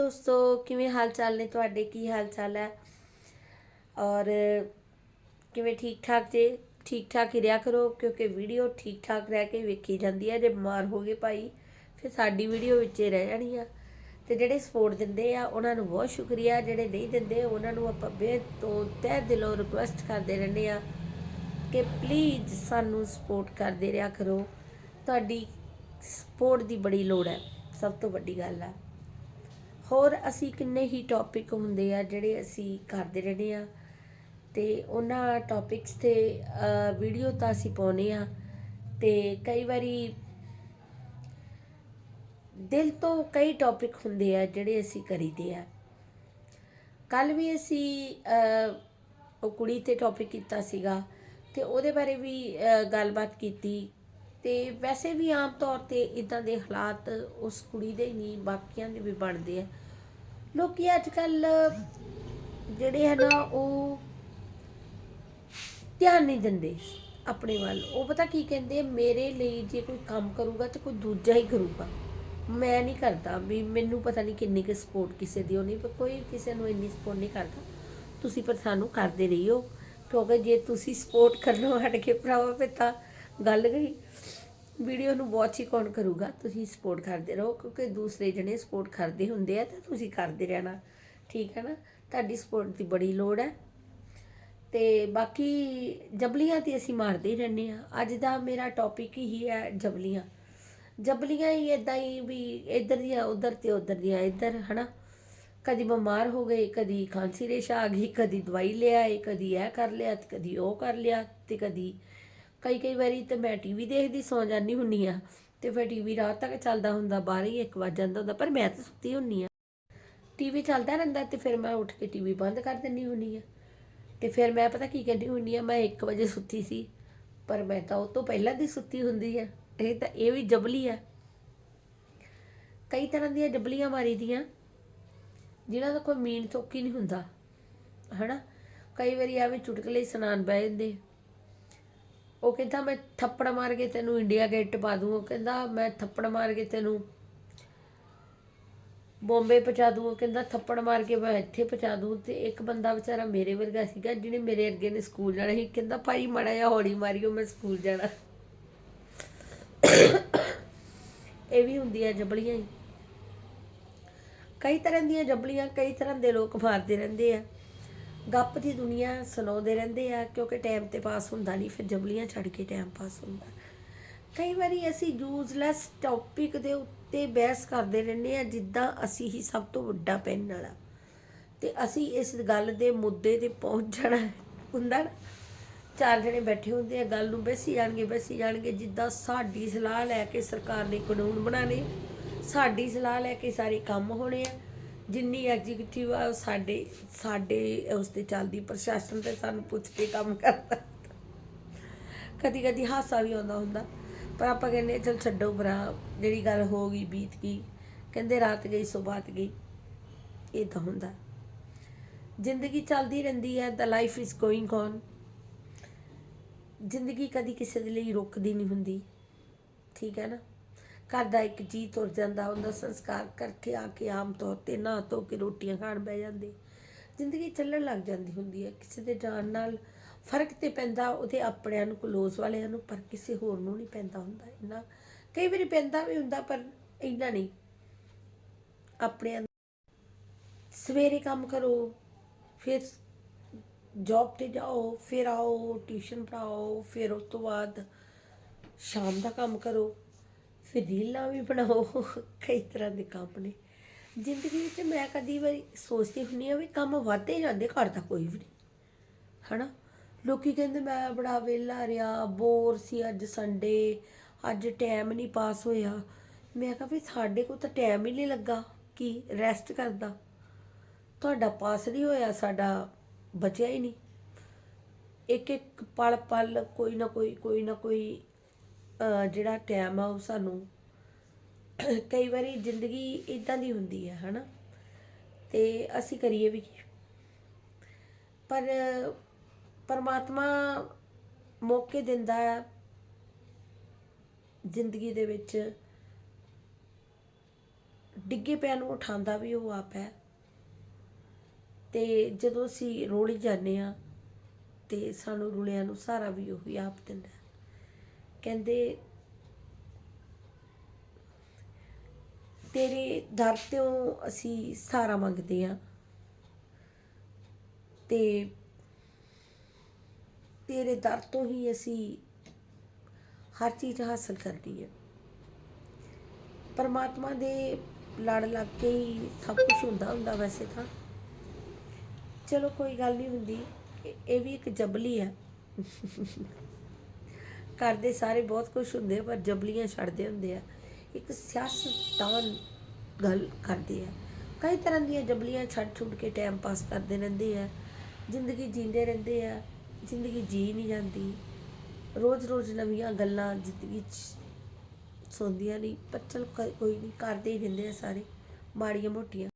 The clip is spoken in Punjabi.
ਦੋਸਤੋ, ਕਿਵੇਂ ਹਾਲ ਚਾਲ ਨੇ ਤੁਹਾਡੇ? ਕੀ ਹਾਲ ਚਾਲ ਹੈ? ਔਰ ਕਿਵੇਂ ਠੀਕ ਠਾਕ ਜੇ? ਠੀਕ ਠਾਕ ਹੀ ਰਿਹਾ ਕਰੋ, ਕਿਉਂਕਿ ਵੀਡੀਓ ਠੀਕ ਠਾਕ ਰਹਿ ਕੇ ਵੇਖੀ ਜਾਂਦੀ ਹੈ। ਜੇ ਬਿਮਾਰ ਹੋ ਗਏ ਭਾਈ, ਫਿਰ ਸਾਡੀ ਵੀਡੀਓ ਵਿੱਚ ਹੀ ਰਹਿ ਜਾਣੀ ਆ। ਤੇ ਜਿਹੜੇ ਸਪੋਰਟ ਦਿੰਦੇ ਆ, ਉਹਨਾਂ ਨੂੰ ਬਹੁਤ ਸ਼ੁਕਰੀਆ। ਜਿਹੜੇ ਨਹੀਂ ਦਿੰਦੇ, ਉਹਨਾਂ ਨੂੰ ਆਪਾਂ ਬੇਹੱਦ ਤੋਂ ਤਹਿ ਦਿਲੋਂ ਰਿਕੁਐਸਟ ਕਰਦੇ ਰਹਿੰਦੇ ਆ ਕਿ ਪਲੀਜ਼ ਸਾਨੂੰ ਸਪੋਰਟ ਕਰਦੇ ਰਿਹਾ ਕਰੋ। ਤੁਹਾਡੀ ਸਪੋਰਟ ਦੀ ਬੜੀ ਲੋੜ ਹੈ। ਸਭ ਤੋਂ ਵੱਡੀ ਗੱਲ ਆ। ਹੋਰ ਅਸੀਂ ਕਿੰਨੇ ਹੀ ਟੌਪਿਕ ਹੁੰਦੇ ਆ ਜਿਹੜੇ ਅਸੀਂ ਕਰਦੇ ਰਹਿੰਦੇ ਆ ਤੇ ਉਹਨਾਂ ਟੌਪਿਕਸ ਤੇ ਵੀਡੀਓ ਤਾਂ ਅਸੀਂ ਪਾਉਨੇ ਆ ਤੇ ਕਈ ਵਾਰੀ ਦਿਲ ਤੋਂ ਕਈ ਟੌਪਿਕ ਹੁੰਦੇ ਆ ਜਿਹੜੇ ਅਸੀਂ ਕਰੀਦੇ ਆ। ਕੱਲ ਵੀ ਅਸੀਂ ਉਹ ਕੁੜੀ ਤੇ ਟੌਪਿਕ ਕੀਤਾ ਸੀਗਾ ਤੇ ਉਹਦੇ ਬਾਰੇ ਵੀ ਗੱਲਬਾਤ ਕੀਤੀ ਤੇ ਵੈਸੇ ਵੀ ਆਮ ਤੌਰ ਤੇ ਇਦਾਂ ਦੇ ਹਾਲਾਤ ਉਸ ਕੁੜੀ ਦੇ ਹੀ ਨਹੀਂ, ਬਾਕੀਆਂ ਦੇ ਵੀ ਬਣਦੇ ਆ। ਲੋਕੀ ਅੱਜ ਕੱਲ ਜਿਹੜੇ ਹੈ ਨਾ ਉਹ ਧਿਆਨ ਨਹੀਂ ਦਿੰਦੇ ਆਪਣੇ ਵੱਲ। ਉਹ ਪਤਾ ਕੀ ਕਹਿੰਦੇ ਮੇਰੇ ਲਈ ਜੇ ਕੋਈ ਕੰਮ ਕਰੂਗਾ ਤੇ ਕੋਈ ਦੂਜਾ ਹੀ ਕਰੂਗਾ। ਮੈਂ ਨਹੀਂ ਕਰਦਾ ਵੀ ਮੈਨੂੰ ਪਤਾ ਨਹੀਂ ਕਿੰਨੀ ਕੁ ਸਪੋਰਟ ਕਿਸੇ ਦੀ ਹੋਣੀ, ਪਰ ਕੋਈ ਕਿਸੇ ਨੂੰ ਇੰਨੀ ਸਪੋਰਟ ਨਹੀਂ ਕਰਦਾ। ਤੁਸੀਂ ਪਰ ਸਾਨੂੰ ਕਰਦੇ ਰਹੀਓ, ਕਿਉਂਕਿ ਜੇ ਤੁਸੀਂ ਸਪੋਰਟ ਕਰਨੋਂ ਹਟ ਕੇ ਭਰਾਵਾ, ਫਿਰ ਤਾਂ ਗੱਲ ਗਈ। ਵੀਡੀਓ ਨੂੰ ਵਾਚ ਹੀ ਕੌਣ ਕਰੂਗਾ? ਤੁਸੀਂ ਸਪੋਰਟ ਕਰਦੇ ਰਹੋ, ਕਿਉਂਕਿ ਦੂਸਰੇ ਜਣੇ ਸਪੋਰਟ ਕਰਦੇ ਹੁੰਦੇ ਆ, ਤਾਂ ਤੁਸੀਂ ਕਰਦੇ ਰਹਿਣਾ। ਠੀਕ ਹੈ ਨਾ? ਤੁਹਾਡੀ ਸਪੋਰਟ ਦੀ ਬੜੀ ਲੋੜ ਹੈ। ਤੇ ਬਾਕੀ ਜਬਲੀਆਂ ਤੇ ਅਸੀਂ ਮਾਰਦੇ ਹੀ ਰਹਿੰਦੇ ਆ ਅੱਜ ਦਾ ਮੇਰਾ ਟੌਪਿਕ ਹੀ ਹੈ ਜਬਲੀਆਂ। ਜਬਲੀਆਂ ਹੀ ਇਦਾਂ ਹੀ ਵੀ ਇੱਧਰ ਦੀਆਂ ਉੱਧਰ ਤੇ ਉੱਧਰ ਦੀਆਂ ਇੱਧਰ, ਹਨਾ? ਕਦੀ ਬਿਮਾਰ ਹੋ ਗਏ, ਕਦੀ ਖਾਂਸੀ ਰੇਸ਼ਾ ਆ ਗਈ, ਕਦੀ ਦਵਾਈ ਲਿਆਏ ਕਦੀ ਇਹ ਕਰ ਲਿਆ, ਤੇ ਕਦੀ ਉਹ ਕਰ ਲਿਆ, ਤੇ ਕਦੀ ਕਈ ਕਈ ਵਾਰੀ ਤੇ ਮੈਂ ਟੀਵੀ ਦੇਖਦੀ, ਸੌ ਜਾਂਦੀ ਹੁੰਨੀ ਆ ਤੇ ਫਿਰ ਟੀਵੀ ਰਾਤ ਤੱਕ ਚੱਲਦਾ ਹੁੰਦਾ 12 ਹੀ 1 ਵਜ ਜਾਂਦਾ ਹੁੰਦਾ, ਪਰ ਮੈਂ ਤਾਂ ਸੁੱਤੀ ਹੁੰਨੀ ਆ ਟੀਵੀ ਚੱਲਦਾ ਰਹਿੰਦਾ ਤੇ ਫਿਰ ਮੈਂ ਉੱਠ ਕੇ ਟੀਵੀ ਬੰਦ ਕਰ ਦਿੰਨੀ ਹੁੰਨੀ ਆ ਤੇ ਫਿਰ ਮੈਂ ਪਤਾ ਕੀ ਕਹਿੰਦੀ ਹੁੰਨੀ ਆ ਮੈਂ 1 ਵਜੇ ਸੁੱਤੀ ਸੀ, ਪਰ ਮੈਂ ਤਾਂ ਉਹ ਤੋਂ ਪਹਿਲਾਂ ਦੀ ਸੁੱਤੀ ਹੁੰਦੀ ਆ ਇਹ ਤਾਂ ਇਹ ਵੀ ਜਬਲੀ ਆ। ਕਈ ਤਰ੍ਹਾਂ ਦੀਆਂ ਜਬਲੀਆਂ ਮਾਰੀ ਦੀਆਂ ਜਿਨ੍ਹਾਂ ਦਾ ਕੋਈ ਮੀਨ ਚੋਕੀ ਨਹੀਂ ਹੁੰਦਾ, ਹਨਾ? ਕਈ ਵਾਰੀ ਆਵੇਂ ਚੁਟਕਲੇ ਹੀ ਸੁਣਾਉਣ ਬਹਿ ਜਾਂਦੇ। ਉਹ ਕਹਿੰਦਾ, ਮੈਂ ਥੱਪੜ ਮਾਰ ਕੇ ਤੈਨੂੰ ਇੰਡੀਆ ਗੇਟ ਪਾ ਦੂੰ ਉਹ ਕਹਿੰਦਾ, ਮੈਂ ਥੱਪੜ ਮਾਰ ਕੇ ਤੈਨੂੰ ਬੰਬੇ ਪਹੁੰਚਾ ਦੂੰ ਉਹ ਕਹਿੰਦਾ, ਥੱਪੜ ਮਾਰ ਕੇ ਮੈਂ ਇੱਥੇ ਪਹੁੰਚਾ ਦੂੰ। ਤੇ ਇੱਕ ਬੰਦਾ ਵਿਚਾਰਾ ਮੇਰੇ ਵਰਗਾ ਸੀਗਾ, ਜਿਹਨੇ ਮੇਰੇ ਅੱਗੇ ਨੇ ਸਕੂਲ ਜਾਣਾ ਸੀ। ਕਹਿੰਦਾ, ਭਾਈ, ਮੜਾ ਜਿਹਾ ਹੌਲੀ ਮਾਰਿਓ, ਮੈਂ ਸਕੂਲ ਜਾਣਾ। ਇਹ ਵੀ ਹੁੰਦੀਆਂ ਜਬਲੀਆਂ ਹੀ। ਕਈ ਤਰ੍ਹਾਂ ਦੀਆਂ ਜਬਲੀਆਂ, ਕਈ ਤਰ੍ਹਾਂ ਦੇ ਲੋਕ ਮਾਰਦੇ ਰਹਿੰਦੇ ਆ। ਗੱਪ ਦੀ ਦੁਨੀਆ ਸੁਣਾਉਂਦੇ ਰਹਿੰਦੇ ਆ, ਕਿਉਂਕਿ ਟਾਈਮ ਤੇ ਪਾਸ ਹੁੰਦਾ ਨਹੀਂ ਫਿਰ ਜਬਲੀਆਂ ਛੱਡ ਕੇ ਟਾਈਮ ਪਾਸ ਹੁੰਦਾ। ਕਈ ਵਾਰੀ ਅਸੀਂ ਯੂਜ਼ਲੈਸ ਟੌਪਿਕ ਦੇ ਉੱਤੇ ਬਹਿਸ ਕਰਦੇ ਰਹਿੰਦੇ ਆ, ਜਿੱਦਾਂ ਅਸੀਂ ਹੀ ਸਭ ਤੋਂ ਵੱਡਾ ਪੈਨ ਵਾਲਾ। ਤੇ ਅਸੀਂ ਇਸ ਗੱਲ ਦੇ ਮੁੱਦੇ ਤੇ ਪਹੁੰਚ ਜਾਣਾ ਹੁੰਦਾ ਨਾ। ਚਾਰ ਜਣੇ ਬੈਠੇ ਹੁੰਦੇ ਆ, ਗੱਲ ਨੂੰ ਬੈਸੀ ਜਾਣਗੇ ਬੈਸੀ ਜਾਣਗੇ, ਜਿੱਦਾਂ ਸਾਡੀ ਸਲਾਹ ਲੈ ਕੇ ਸਰਕਾਰ ਨੇ ਕਾਨੂੰਨ ਬਣਾਣੇ ਸਾਡੀ ਸਲਾਹ ਲੈ ਕੇ ਸਾਰੇ ਕੰਮ ਹੋਣੇ ਆ। ਜਿੰਨੀ ਐਗਜ਼ੀਕਿਊਟਿਵ ਆ, ਉਹ ਸਾਡੇ ਸਾਡੇ ਉਸ ਤੇ ਚੱਲਦੀ, ਪ੍ਰਸ਼ਾਸਨ ਤੇ ਸਾਨੂੰ ਪੁੱਛ ਕੇ ਕੰਮ ਕਰਦਾ। ਕਦੀ ਕਦੀ ਹਾਸਾ ਵੀ ਆਉਂਦਾ ਹੁੰਦਾ। ਪਰ ਆਪਾਂ ਕਹਿੰਦੇ ਚਲ ਛੱਡੋ ਭਰਾ, ਜਿਹੜੀ ਗੱਲ ਹੋ ਗਈ, ਬੀਤ ਗਈ। ਕਹਿੰਦੇ ਰਾਤ ਗਈ, ਸੋ ਬਾਤ ਗਈ। ਇਹ ਤਾਂ ਹੁੰਦਾ। ਜ਼ਿੰਦਗੀ ਚੱਲਦੀ ਰਹਿੰਦੀ ਹੈ ਦਾ ਲਾਈਫ ਇਜ਼ ਗੋਇੰਗ ਔਨ ਜ਼ਿੰਦਗੀ ਕਦੀ ਕਿਸੇ ਦੇ ਲਈ ਰੁਕਦੀ ਨਹੀਂ ਹੁੰਦੀ। ਠੀਕ ਹੈ ਨਾ? ਘਰ ਦਾ ਇੱਕ ਜੀ ਤੁਰ ਜਾਂਦਾ ਉਹਦਾ ਸੰਸਕਾਰ ਕਰਕੇ ਆ ਕੇ ਆਮ ਤੌਰ ਤੇ ਨਹਾ ਧੋ ਕੇ ਰੋਟੀਆਂ ਖਾਣ ਬਹਿ ਜਾਂਦੇ। ਜ਼ਿੰਦਗੀ ਚੱਲਣ ਲੱਗ ਜਾਂਦੀ ਹੁੰਦੀ ਹੈ। ਕਿਸੇ ਦੇ ਜਾਣ ਨਾਲ ਫ਼ਰਕ ਤੇ ਪੈਂਦਾ, ਉਹਦੇ ਆਪਣਿਆਂ ਨੂੰ ਕਲੋਜ਼ ਵਾਲਿਆਂ ਨੂੰ, ਪਰ ਕਿਸੇ ਹੋਰ ਨੂੰ ਨਹੀਂ ਪੈਂਦਾ ਹੁੰਦਾ ਇੰਨਾ। ਕਈ ਵਾਰੀ ਪੈਂਦਾ ਵੀ ਹੁੰਦਾ, ਪਰ ਇੰਨਾ ਨਹੀਂ। ਆਪਣਿਆਂ ਸਵੇਰੇ ਕੰਮ ਕਰੋ, ਫਿਰ ਜੌਬ ਤੇ ਜਾਓ, ਫਿਰ ਆਓ ਟਿਊਸ਼ਨ ਪੜਾਓ ਫਿਰ ਉਸ ਤੋਂ ਬਾਅਦ ਸ਼ਾਮ ਦਾ ਕੰਮ ਕਰੋ। ਫਿਰ ਰੀਲਾਂ ਵੀ ਬਣਾਓ, ਕਈ ਤਰ੍ਹਾਂ ਦੇ ਕੰਮ ਨੇ। ਜ਼ਿੰਦਗੀ ਵਿੱਚ ਮੈਂ ਕਦੀ ਵਾਰੀ ਸੋਚਦੀ ਹੁੰਦੀ ਆ ਵੀ ਕੰਮ ਵੱਧਦੇ ਜਾਂਦੇ, ਘਰ ਦਾ ਕੋਈ ਵੀ ਨਹੀਂ। ਹਨਾ? ਲੋਕੀ ਕਹਿੰਦੇ ਮੈਂ ਬੜਾ ਵਿਹਲਾ ਰਿਹਾ ਬੋਰ ਸੀ ਅੱਜ ਸੰਡੇ ਅੱਜ ਟਾਈਮ ਨਹੀਂ ਪਾਸ ਹੋਇਆ। ਮੈਂ ਕਿਹਾ ਵੀ ਸਾਡੇ ਕੋਲ ਤਾਂ ਟਾਈਮ ਹੀ ਨਹੀਂ ਲੱਗਾ, ਕਿ ਰੈਸਟ ਕਰਦਾ? ਤੁਹਾਡਾ ਪਾਸ ਨਹੀਂ ਹੋਇਆ, ਸਾਡਾ ਬਚਿਆ ਹੀ ਨਹੀਂ। ਇੱਕ ਇੱਕ ਪਲ ਪਲ ਕੋਈ ਨਾ ਕੋਈ ਕੋਈ ਨਾ ਕੋਈ ਜਿਹੜਾ ਟਾਈਮ ਆ ਉਹ ਸਾਨੂੰ ਕਈ ਵਾਰੀ ਜ਼ਿੰਦਗੀ ਇਦਾਂ ਦੀ ਹੁੰਦੀ ਹੈ ਹਨਾ? ਤੇ ਅਸੀਂ ਕਰੀਏ ਵੀ ਕੀ? ਪਰ ਪਰਮਾਤਮਾ ਮੌਕੇ ਦਿੰਦਾ ਹੈ ਜ਼ਿੰਦਗੀ ਦੇ ਵਿੱਚ। ਡਿੱਗੇ ਪਿਆ ਨੂੰ ਉਠਾਉਂਦਾ ਵੀ ਉਹ ਆਪ ਹੈ। ਤੇ ਜਦੋਂ ਅਸੀਂ ਰੋੜੀ ਜਾਂਦੇ ਆ ਤੇ ਸਾਨੂੰ ਰੁਲਿਆਂ ਨੂੰ ਸਹਾਰਾ ਵੀ ਉਹੀ ਆਪ ਦਿੰਦਾ। ਕਹਿੰਦੇ, ਤੇਰੇ ਦਰ ਤੋਂ ਅਸੀਂ ਸਹਾਰਾ ਮੰਗਦੇ ਆ ਤੇ ਤੇਰੇ ਦਰ ਤੋਂ ਹੀ ਅਸੀਂ ਹਰ ਚੀਜ਼ ਹਾਸਲ ਕਰਦੀ ਹੈ। ਪਰਮਾਤਮਾ ਦੇ ਲੜ ਲੱਗ ਕੇ ਹੀ ਸਭ ਕੁਝ ਹੁੰਦਾ ਹੁੰਦਾ ਵੈਸੇ ਤਾਂ। ਚਲੋ ਕੋਈ ਗੱਲ ਨਹੀਂ ਹੁੰਦੀ, ਇਹ ਵੀ ਇੱਕ ਜਬਲੀ ਹੈ। ਕਰਦੇ ਸਾਰੇ ਬਹੁਤ ਕੁਝ ਹੁੰਦੇ ਆ, ਪਰ ਜਬਲੀਆਂ ਛੱਡਦੇ ਹੁੰਦੇ ਆ। ਇੱਕ ਸਿਆਸਤਦਾਨ ਗੱਲ ਕਰਦੇ ਆ। ਕਈ ਤਰ੍ਹਾਂ ਦੀਆਂ ਜਬਲੀਆਂ ਛੱਡ ਛੁੱਟ ਕੇ ਟਾਈਮ ਪਾਸ ਕਰਦੇ ਰਹਿੰਦੇ ਆ। ਜ਼ਿੰਦਗੀ ਜੀਂਦੇ ਰਹਿੰਦੇ ਆ ਜ਼ਿੰਦਗੀ ਜੀ ਨਹੀਂ ਜਾਂਦੀ। ਰੋਜ਼-ਰੋਜ਼ ਨਵੀਆਂ ਗੱਲਾਂ ਜ਼ਿੰਦਗੀ 'ਚ ਸੁਣਦੀਆਂ ਨਹੀਂ ਪਰ ਚਲ ਕੋਈ ਨਹੀਂ ਕਰਦੇ ਹੀ ਰਹਿੰਦੇ ਆ ਸਾਰੇ ਮਾੜੀਆਂ ਮੋਟੀਆਂ।